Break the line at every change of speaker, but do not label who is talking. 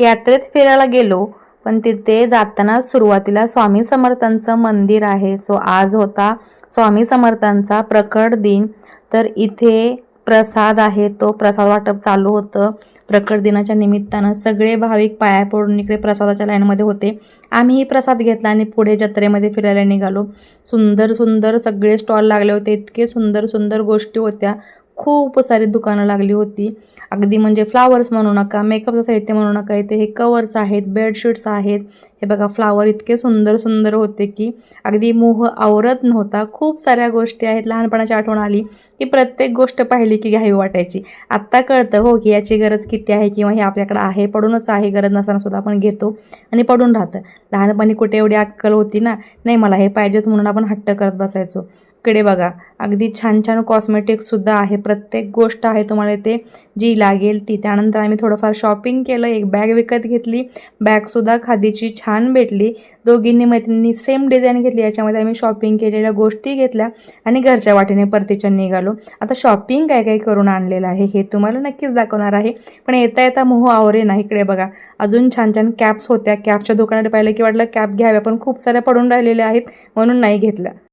यात्रेत फिरायला गेलो पण तिथे जाताना सुरुवातीला स्वामी समर्थांचं मंदिर आहे. सो आज होता स्वामी समर्थांचा प्रकट दिन. तर इथे प्रसाद आहे. तो प्रसाद वाटप चालू होतं. प्रकट दिनाच्या निमित्तानं सगळे भाविक पाया पडून इकडे प्रसादाच्या लाईनमध्ये होते. आम्हीही प्रसाद घेतला आणि पुढे जत्रेमध्ये फिरायला निघालो. सुंदर सुंदर सगळे स्टॉल लागले होते. इतके सुंदर सुंदर गोष्टी होत्या. खूप सारी दुकानं लागली होती. अगदी म्हणजे फ्लावर्स म्हणू नका मेकअपचं साहित्य म्हणू नका इथे हे कवर्स आहेत बेडशीट्स आहेत. हे बघा फ्लावर इतके सुंदर सुंदर होते की अगदी मोह आवरत नव्हता. खूप साऱ्या गोष्टी आहेत लहानपणाची आठवण आली की प्रत्येक गोष्ट पाहिली की घ्यावी वाटायची. आत्ता कळतं हो की याची गरज किती आहे किंवा हे आपल्याकडं आहे पडूनच आहे गरज नसताना सुद्धा आपण घेतो आणि पडून राहतं. लहानपणी कुठे एवढी अक्कल होती ना नाही मला हे पाहिजेच म्हणून आपण हट्ट करत बसायचो. कडे बघा. अगदी छान छान कॉस्मेटिक्ससुद्धा आहे. प्रत्येक गोष्ट आहे तुम्हाला ते जी लागेल ती. त्यानंतर आम्ही थोडंफार शॉपिंग केलं. एक बॅग विकत घेतली. बॅगसुद्धा खादीची छान भेटली. दोघींनी मैत्रिणींनी सेम डिझाईन घेतली. याच्यामध्ये आम्ही शॉपिंग केलेल्या गोष्टी घेतल्या आणि घरच्या वाटेने परतीच्या निघालो. आता शॉपिंग काय काय करून आणलेलं आहे हे तुम्हाला नक्कीच दाखवणार आहे. पण येता येता मोह आवरे नाही इकडे बघा. अजून छान छान कॅप्स होत्या. कॅपच्या दुकानात पाहिलं की वाटलं कॅप घ्याव्या. पण खूप साऱ्या पडून राहिलेल्या आहेत. म्हणून नाही घेतल्या